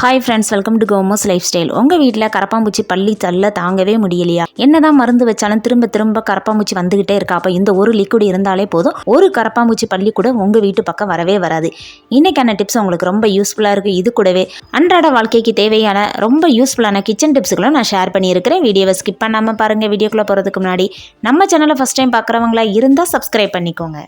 Hi friends welcome to Komos life style உங்கள் வீட்டில் கரப்பாம்பூச்சி பள்ளி தள்ள தாங்கவே முடியலையா? என்னதான் மருந்து வச்சாலும் திரும்ப திரும்ப கரப்பாம்பூச்சி வந்துகிட்டே இருக்கா? அப்போ இந்த ஒரு லிக்விட் இருந்தாலே போதும். ஒரு கரப்பாம்பூச்சி பள்ளி கூட உங்கள் வீட்டு பக்கம் வரவே வராது. இன்றைக்கான டிப்ஸ் உங்களுக்கு ரொம்ப யூஸ்ஃபுல்லாக இருக்குது இது கூடவே அன்றாட வாழ்க்கைக்கு தேவையான ரொம்ப யூஸ்ஃபுல்லான கிச்சன் டிப்ஸுகளும் நான் ஷேர் பண்ணியிருக்கிறேன். வீடியோவை ஸ்கிப் பண்ணாமல் பாருங்கள் வீடியோக்குள்ளே போகிறதுக்கு முன்னாடி நம்ம சேனலை ஃபஸ்ட் டைம் பார்க்குறவங்களா இருந்தால் சப்ஸ்கிரைப் பண்ணிக்கோங்க.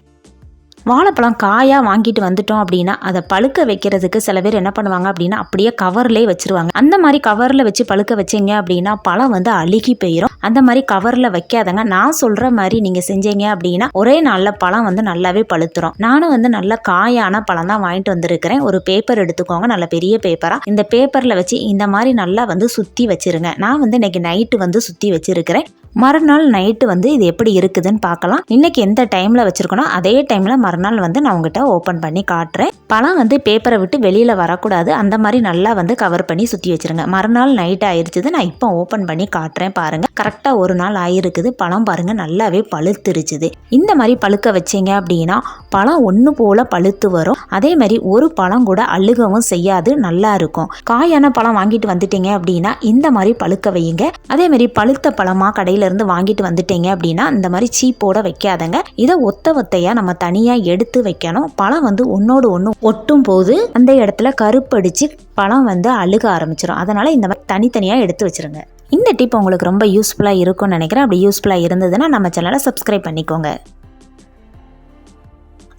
வாழைப்பழம் காயாக வாங்கிட்டு வந்துட்டோம் அப்படின்னா அதை பழுக்க வைக்கிறதுக்கு சில பேர் என்ன பண்ணுவாங்க அப்படின்னா அப்படியே கவர்லேயே வச்சுருவாங்க. அந்த மாதிரி கவரில் வச்சு பழுக்க வச்சீங்க அப்படின்னா பழம் வந்து அழுகி போயிடும் அந்த மாதிரி கவரில் வைக்காதங்க. நான் சொல்கிற மாதிரி நீங்கள் செஞ்சீங்க அப்படின்னா ஒரே நாளில் பழம் வந்து நல்லாவே பழுத்துரும். நானும் வந்து நல்ல காயான பழம் தான் வாங்கிட்டு வந்திருக்கிறேன். ஒரு பேப்பர் எடுத்துக்கோங்க. நல்ல பெரிய பேப்பராக இந்த பேப்பரில் வச்சு இந்த மாதிரி நல்லா வந்து சுற்றி வச்சிருங்க. நான் வந்து இன்னைக்கு நைட்டு வந்து சுற்றி வச்சுருக்கிறேன். மறுநாள் நைட்டு வந்து இது எப்படி இருக்குதுன்னு பார்க்கலாம். இன்னைக்கு எந்த டைமில் வச்சுருக்கணும் அதே டைமில் மறுநாள் வந்து நான் உங்ககிட்ட ஓப்பன் பண்ணி காட்டுறேன். பழம் வந்து பேப்பரை விட்டு வெளியில் வரக்கூடாது. அந்த மாதிரி நல்லா வந்து கவர் பண்ணி சுற்றி வச்சிருங்க. மறுநாள் நைட் ஆயிடுச்சுது நான் இப்போ ஓப்பன் பண்ணி காட்டுறேன் பாருங்கள் கரெக்டாக ஒரு நாள் ஆயிருக்குது. பழம் பாருங்கள் நல்லாவே பழுத்துருச்சுது. இந்த மாதிரி பழுக்க வச்சீங்க அப்படின்னா பழம் ஒன்று போல் பழுத்து வரும். அதே மாதிரி ஒரு பழம் கூட அழுகவும் செய்யாது நல்லா இருக்கும். காயான பழம் வாங்கிட்டு வந்துட்டீங்க அப்படின்னா இந்த மாதிரி பழுக்க வையுங்க. அதே மாதிரி பழுத்த பழமாக கடையிலேருந்து வாங்கிட்டு வந்துட்டீங்க அப்படின்னா இந்த மாதிரி சீப்போட வைக்காதங்க. இதை ஒத்த ஒத்தையாக நம்ம தனியாக எடுத்து வைக்கணும். பழம் வந்து ஒன்னோடு ஒன்று ஒட்டும் போது அந்த இடத்துல கருப்படிச்சு பழம் வந்து அழுக ஆரம்பிச்சிடும் அதனால் இந்த மாதிரி தனித்தனியாக எடுத்து வச்சிருங்க. இந்த டிப் உங்களுக்கு ரொம்ப யூஸ்ஃபுல்லாக இருக்கும்னு நினைக்கிறேன். அப்படி யூஸ்ஃபுல்லாக இருந்ததுன்னா நம்ம சேனலை சப்ஸ்கிரைப் பண்ணிக்கோங்க.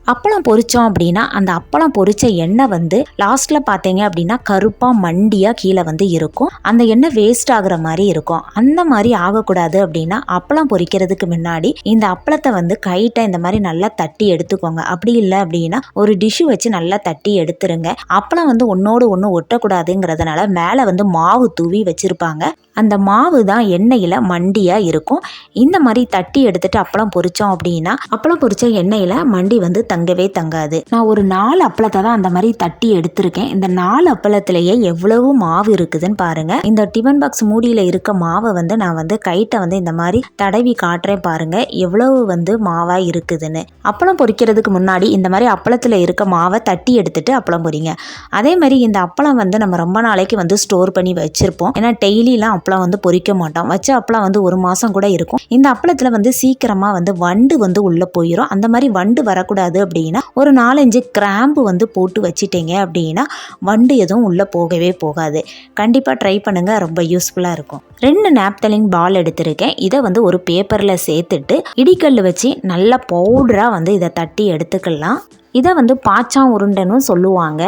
அப்பளம் பொரித்தோம் அப்படின்னா அந்த அப்பளம் பொரித்த எண்ணெய் வந்து லாஸ்ட்டில் பார்த்தீங்க அப்படின்னா கருப்பாக மண்டியாக கீழே வந்து இருக்கும். அந்த எண்ணெய் வேஸ்ட் ஆகுற மாதிரி இருக்கும். அந்த மாதிரி ஆகக்கூடாது அப்படின்னா அப்பளம் பொரிக்கிறதுக்கு முன்னாடி இந்த அப்பளத்தை வந்து கைட்டை இந்த மாதிரி நல்லா தட்டி எடுத்துக்கோங்க. அப்படி இல்லை அப்படின்னா ஒரு டிஷ்ஷு வச்சு நல்லா தட்டி எடுத்துருங்க. அப்பளம் வந்து ஒன்றோடு ஒன்று ஒட்டக்கூடாதுங்கிறதுனால மேலே வந்து மாவு தூவி வச்சுருப்பாங்க. அந்த மாவு தான் எண்ணெயில் மண்டியாக இருக்கும். இந்த மாதிரி தட்டி எடுத்துட்டு அப்பளம் பொரித்தோம் அப்படின்னா அப்பளம் பொரித்த எண்ணெயில் மண்டி வந்து தங்கவே தங்காது. நான் ஒரு நாலு அப்பளத்தை தான் அந்த மாதிரி தட்டி எடுத்திருக்கேன். இந்த நாலு அப்பளத்திலேயே எவ்வளவு மாவு இருக்குதுன்னு பாருங்க. இந்த டிஃபன் பாக்ஸ் மூடியில் இருக்க மாவை வந்து நான் வந்து கைட்டை வந்து இந்த மாதிரி தடவி காட்டுறேன் பாருங்க. எவ்வளவு வந்து மாவாக இருக்குதுன்னு. அப்பளம் பொரிக்கிறதுக்கு முன்னாடி இந்த மாதிரி அப்பளத்தில் இருக்க மாவை தட்டி எடுத்துட்டு அப்பளம் பொரிங்க. அதே மாதிரி இந்த அப்பளம் வந்து நம்ம ரொம்ப நாளைக்கு வந்து ஸ்டோர் பண்ணி வச்சிருப்போம். ஏன்னா டெய்லிலாம் அப்பளம் வந்து பொரிக்க மாட்டோம். வச்ச அப்பளம் வந்து ஒரு மாதம் கூட இருக்கும். இந்த அப்பளத்தில் வந்து சீக்கிரமாக வந்து வண்டு வந்து உள்ளே போயிடும் அந்த மாதிரி வண்டு வரக்கூடாது அப்படின்னா ஒரு நாலஞ்சு கிராம்பு வந்து போட்டு வச்சிட்டீங்க அப்படின்னா வண்டு எதுவும் உள்ளே போகவே போகாது. கண்டிப்பாக ட்ரை பண்ணுங்கள் ரொம்ப யூஸ்ஃபுல்லாக இருக்கும். ரெண்டு நாப்தலிங் பால் எடுத்திருக்கேன். இதை வந்து ஒரு பேப்பரில் சேர்த்துட்டு இடிக்கல் வச்சு நல்லா பவுடராக வந்து இதை தட்டி எடுத்துக்கலாம். இதை வந்து பாச்சா உருண்டைன்னு சொல்லுவாங்க.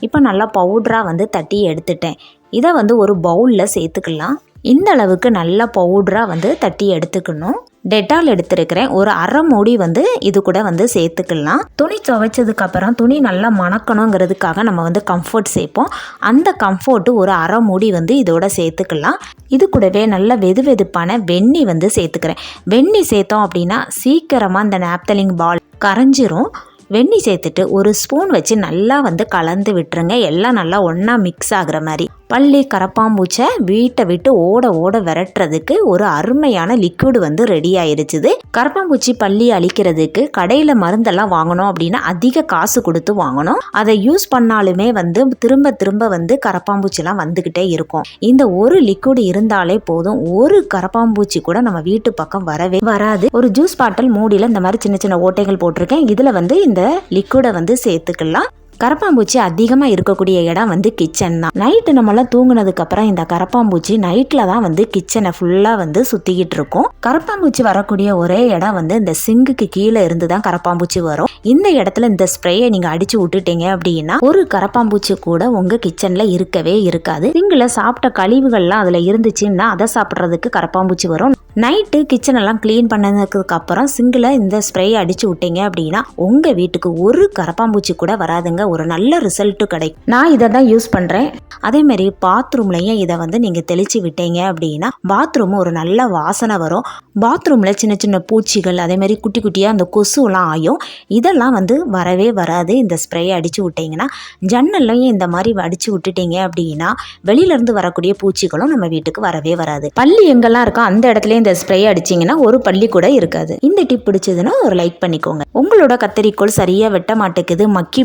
இப்போ நல்லா பவுடராக வந்து தட்டி எடுத்துட்டேன். இதை வந்து ஒரு பவுலில் சேர்த்துக்கலாம். இந்த அளவுக்கு நல்ல பவுடராக வந்து தட்டி எடுத்துக்கணும். டெட்டால் எடுத்திருக்கிறேன் ஒரு அரை மூடி வந்து இது கூட வந்து சேர்த்துக்கலாம். துணி துவைச்சதுக்கு அப்புறம் துணி நல்லா மணக்கணுங்கிறதுக்காக நம்ம வந்து கம்ஃபர்ட் சேர்ப்போம். அந்த கம்ஃபர்ட்டு ஒரு அரை மூடி வந்து இதோட சேர்த்துக்கலாம். இது கூடவே நல்ல வெது வெதுப்பான வெண்ணி வந்து சேர்த்துக்கிறேன். வெண்ணி சேர்த்தோம் அப்படின்னா சீக்கிரமாக இந்த நாப்தலிங் பால் கரைஞ்சிரும். வெந்நீர் சேர்த்துட்டு ஒரு ஸ்பூன் வச்சு நல்லா வந்து கலந்து விட்டுருங்க. எல்லாம் நல்லா ஒன்றா மிக்ஸ் ஆகுற மாதிரி. பள்ளி கரப்பாம்பூச்சை வீட்டை விட்டு ஓட ஓட விரட்டுறதுக்கு ஒரு அருமையான லிக்விட் வந்து ரெடி ஆயிருச்சுது. கரப்பாம்பூச்சி பள்ளி அழிக்கிறதுக்கு கடையில் மருந்தெல்லாம் வாங்கணும் அப்படின்னா அதிக காசு கொடுத்து வாங்கணும். அதை யூஸ் பண்ணாலுமே வந்து திரும்ப திரும்ப வந்து கரப்பாம்பூச்சிலாம் வந்துக்கிட்டே இருக்கும். இந்த ஒரு லிக்விட் இருந்தாலே போதும். ஒரு கரப்பாம்பூச்சி கூட நம்ம வீட்டு பக்கம் வரவே வராது. ஒரு ஜூஸ் பாட்டில் மூடியில் இந்த மாதிரி சின்ன சின்ன ஓட்டைகள் போட்டிருக்கேன். இதில் வந்து இந்த லிக்விடை வந்து சேர்த்துக்கலாம். கரப்பாம்பூச்சி அதிகமாக இருக்கக்கூடிய இடம் வந்து கிச்சன் தான். நைட்டு நம்மளாம் தூங்கினதுக்கப்புறம் இந்த கரப்பாம்பூச்சி நைட்டில் தான் வந்து கிச்சனை ஃபுல்லாக வந்து சுற்றிக்கிட்டு இருக்கும். கரப்பாம்பூச்சி வரக்கூடிய ஒரே இடம் வந்து இந்த சிங்குக்கு கீழே இருந்து தான் கரப்பாம்பூச்சி வரும். இந்த இடத்துல இந்த ஸ்ப்ரேயை நீங்கள் அடித்து விட்டுட்டீங்க அப்படின்னா ஒரு கரப்பாம்பூச்சி கூட உங்கள் கிச்சனில் இருக்கவே இருக்காது. சிங்கில் சாப்பிட்ட கழிவுகள்லாம் அதில் இருந்துச்சுன்னா அதை சாப்பிட்றதுக்கு கரப்பாம்பூச்சி வரும். நைட்டு கிச்சனெல்லாம் க்ளீன் பண்ணதுக்கு அப்புறம் சிங்கில் இந்த ஸ்ப்ரேயை அடித்து விட்டீங்க அப்படின்னா உங்கள் வீட்டுக்கு ஒரு கரப்பாம்பூச்சி கூட வராதுங்க. ஒரு நல்ல ரிசல்ட்டு கிடைக்கும். நான் இதை தான் யூஸ் பண்ணுறேன் அதேமாரி பாத்ரூம்லையும் இதை வந்து நீங்கள் தெளித்து விட்டீங்க அப்படின்னா பாத்ரூம் ஒரு நல்ல வாசனை வரும். பாத்ரூமில் சின்ன சின்ன பூச்சிகள் அதேமாரி குட்டி குட்டியாக அந்த கொசுலாம் ஆயும். இதெல்லாம் வந்து வரவே வராது. இந்த ஸ்ப்ரேயை அடித்து விட்டீங்கன்னா ஜன்னல்லையும் இந்த மாதிரி அடித்து விட்டுட்டீங்க அப்படின்னா வெளியிலேருந்து வரக்கூடிய பூச்சிகளும் நம்ம வீட்டுக்கு வரவே வராது. பள்ளி எங்கெல்லாம் இருக்கோ அந்த இடத்துல இந்த ஸ்ப்ரே அடிச்சிங்கன்னா ஒரு பள்ளி கூட இருக்காது. இந்த டிப் பிடிச்சதுன்னா ஒரு லைக் பண்ணிக்கோங்க. உங்களோட கத்தரிக்கோள் சரியாக வெட்ட மாட்டேங்குது மக்கி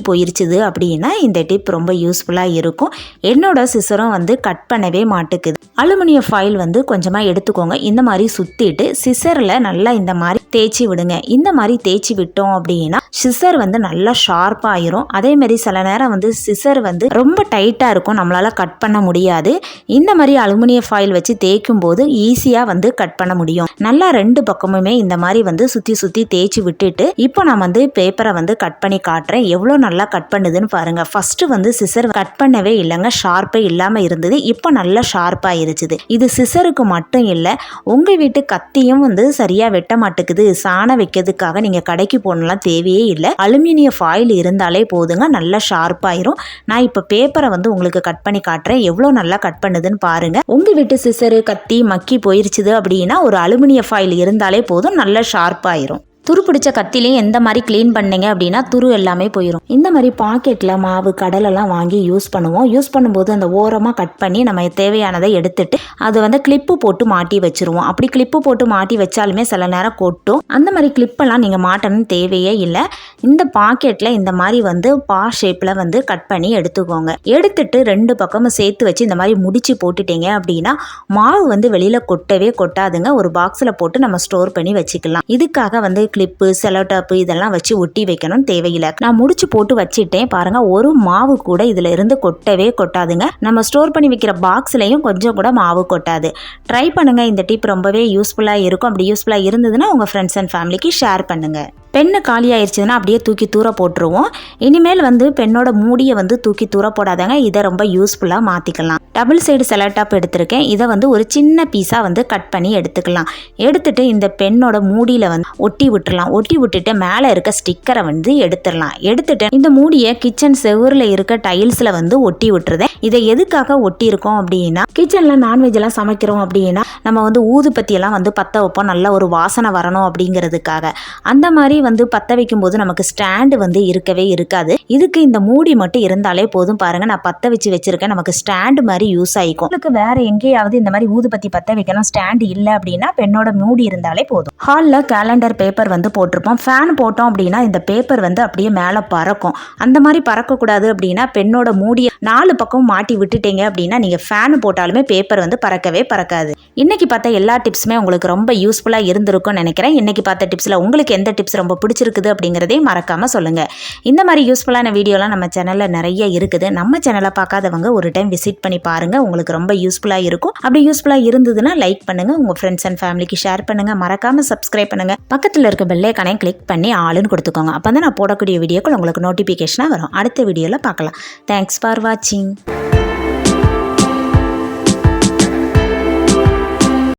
போயிருச்சுது அப்படின்னா இந்த டிப் ரொம்ப யூஸ்ஃபுல்லாக இருக்கும். என்னோட என்னோட சிசரும் வந்து கட் பண்ணவே மாட்டுக்குது. அலுமினிய ஃபைல் வந்து கொஞ்சமாக எடுத்துக்கோங்க. இந்த மாதிரி சுற்றிட்டு சிசரில் நல்லா இந்த மாதிரி தேய்ச்சி விடுங்க. இந்த மாதிரி தேய்ச்சி விட்டோம் அப்படின்னா சிசர் வந்து நல்லா ஷார்ப்பாயிரும் அதே மாதிரி சில நேரம் வந்து சிசர் வந்து ரொம்ப டைட்டாக இருக்கும். நம்மளால் கட் பண்ண முடியாது. இந்த மாதிரி அலுமினிய ஃபாயில் வச்சு தேய்க்கும் போது ஈஸியாக வந்து கட் பண்ண முடியும். நல்லா ரெண்டு பக்கமுமே இந்த மாதிரி வந்து சுற்றி சுற்றி தேய்ச்சி விட்டுட்டு இப்போ நான் வந்து பேப்பரை வந்து கட் பண்ணி காட்டுறேன். எவ்வளோ நல்லா கட் பண்ணுதுன்னு பாருங்கள் ஃபஸ்ட்டு வந்து சிசர் கட் பண்ணவே இல்லைங்க. ஷார்ப்பே இல்லாமல் இருந்தது. இப்போ நல்லா ஷார்ப்பாக இருச்சுது இது சிசருக்கு மட்டும் இல்லை உங்கள் வீட்டு கத்தியும் வந்து சரியாக வெட்ட மாட்டேங்குது. சாணம் வைக்கிறதுக்காக நீங்கள் கடைக்கு போகணும்லாம் தேவையே இல்லை. அலுமினிய ஃபாயில் இருந்தாலே போதுங்க. நல்லா ஷார்ப்பாயிரும் நான் இப்போ பேப்பரை வந்து உங்களுக்கு கட் பண்ணி காட்டுறேன். எவ்வளோ நல்லா கட் பண்ணுதுன்னு பாருங்கள் உங்கள் வீட்டு சிசரு கத்தி மக்கி போயிருச்சுது அப்படின்னா ஒரு அலுமினிய ஃபாயில் இருந்தாலே போதும். நல்லா ஷார்ப்பாயிரும் துரு பிடிச்ச கத்திலையும் எந்த மாதிரி க்ளீன் பண்ணீங்க அப்படின்னா துரு எல்லாமே போயிடும் இந்த மாதிரி பாக்கெட்டில் மாவு கடலெல்லாம் வாங்கி யூஸ் பண்ணுவோம். யூஸ் பண்ணும்போது அந்த ஓரமாக கட் பண்ணி நம்ம தேவையானதை எடுத்துட்டு அதை வந்து கிளிப்பு போட்டு மாட்டி வச்சிருவோம். அப்படி கிளிப்பு போட்டு மாட்டி வச்சாலுமே சில நேரம் கொட்டும். அந்த மாதிரி கிளிப்பெல்லாம் நீங்கள் மாட்டணும்னு தேவையே இல்லை. இந்த பாக்கெட்டில் இந்த மாதிரி வந்து பா ஷேப்பில் வந்து கட் பண்ணி எடுத்துக்கோங்க. எடுத்துட்டு ரெண்டு பக்கமும் சேர்த்து வச்சு இந்த மாதிரி முடிச்சு போட்டுட்டீங்க அப்படின்னா மாவு வந்து வெளியில் கொட்டவே கொட்டாதுங்க. ஒரு பாக்ஸில் போட்டு நம்ம ஸ்டோர் பண்ணி வச்சுக்கலாம். இதுக்காக வந்து கிளிப்பு செலோடாப்பு இதெல்லாம் வச்சு ஒட்டி வைக்கணும் தேவையில்லை. நான் முடிச்சு போட்டு வச்சிட்டேன். பாருங்க ஒரு மாவு கூட இதுல இருந்து கொட்டவே கொட்டாதுங்க. நம்ம ஸ்டோர் பண்ணி வைக்கிற பாக்ஸ்லயும் கொஞ்சம் கூட மாவு கொட்டாது. ட்ரை பண்ணுங்க. இந்த டிப் ரொம்பவே யூஸ்ஃபுல்லா இருக்கும். அப்படி யூஸ்ஃபுல்லா இருந்ததுன்னா உங்க ஃப்ரெண்ட்ஸ் அண்ட் ஃபேமிலிக்கு ஷேர் பண்ணுங்க. பெண்ணு காலி ஆயிடுச்சுன்னா அப்படியே தூக்கி தூர போட்டுருவோம். இனிமேல் வந்து பெண்ணோட மூடியை வந்து தூக்கி தூர போடாதாங்க. இதை ரொம்ப யூஸ்ஃபுல்லாக மாற்றிக்கலாம் டபுள் சைடு செலட்டாப் எடுத்திருக்கேன். இதை வந்து ஒரு சின்ன பீஸாக வந்து கட் பண்ணி எடுத்துக்கலாம். எடுத்துட்டு இந்த பெண்ணோட மூடியில் வந்து ஒட்டி விட்டுடலாம் ஒட்டி விட்டுட்டு மேலே இருக்க ஸ்டிக்கரை வந்து எடுத்துடலாம் எடுத்துட்டு இந்த மூடியை கிச்சன் செவுரில் இருக்க டைல்ஸில் வந்து ஒட்டி விட்டுருதேன் இதை எதுக்காக ஒட்டி இருக்கோம் அப்படின்னா கிச்சனில் நான்வெஜ்லாம் சமைக்கிறோம் அப்படின்னா நம்ம வந்து ஊது எல்லாம் வந்து பற்ற வைப்போம். நல்ல ஒரு வாசனை வரணும் அப்படிங்கிறதுக்காக. அந்த மாதிரி வந்து பற்ற வைக்கும்போது நமக்கு ஸ்டாண்டு வந்து இருக்கவே இருக்காது. இதுக்கு இந்த மூடி மட்டும் இருந்தாலே போதும். பாருங்க நான் பற்ற வச்சு வச்சிருக்கேன். நமக்கு ஸ்டாண்டு மாதிரி யூஸ் ஆகிக்கும் உங்களுக்கு வேற எங்கேயாவது இந்த மாதிரி ஊதுபத்தி பற்ற வைக்கணும் ஸ்டாண்டு இல்லை அப்படின்னா பெண்ணோட மூடி இருந்தாலே போதும். ஹாலில் கேலண்டர் பேப்பர் வந்து போட்டிருப்போம். ஃபேன் போட்டோம் அப்படின்னா இந்த பேப்பர் வந்து அப்படியே மேலே பறக்கும். அந்த மாதிரி பறக்கக்கூடாது அப்படின்னா பெண்ணோட மூடியை நாலு பக்கம் மாட்டி விட்டுட்டீங்க அப்படின்னா நீங்கள் ஃபேன் போட்டாலுமே பேப்பர் வந்து பறக்கவே பறக்காது. இன்னைக்கு பார்த்த எல்லா டிப்ஸுமே உங்களுக்கு ரொம்ப யூஸ்ஃபுல்லாக இருந்திருக்கும்னு நினைக்கிறேன். இன்னைக்கு பார்த்த டிப்ஸில் உங்களுக்கு எந்த டிப்ஸ் ரொம்ப ரொம்ப பிடிச்சிருக்குது அப்படிங்கிறதையும் மறக்காமல் சொல்லுங்கள் இந்த மாதிரி யூஸ்ஃபுல்லான வீடியோலாம் நம்ம சேனலில் நிறைய இருக்குது. நம்ம சேனலை பார்க்காதவங்க ஒரு டைம் விசிட் பண்ணி பாருங்கள் உங்களுக்கு ரொம்ப யூஸ்ஃபுல்லாக இருக்கும். அப்படி யூஸ்ஃபுல்லாக இருந்ததுன்னா லைக் பண்ணுங்கள் உங்கள் ஃப்ரெண்ட்ஸ் அண்ட் ஃபேமிலிக்கு ஷேர் பண்ணுங்கள் மறக்காமல் சப்ஸ்கிரைப் பண்ணுங்கள் பக்கத்தில் இருக்க பெல்லைக்கானையும் கிளிக் பண்ணி ஆளுன்னு கொடுத்துக்கோங்க. அப்போ தான் நான் போடக்கூடிய வீடியோக்கள் உங்களுக்கு நோட்டிஃபிகேஷனாக வரும். அடுத்த வீடியோவில் பார்க்கலாம். தேங்க்ஸ் ஃபார் வாட்சிங்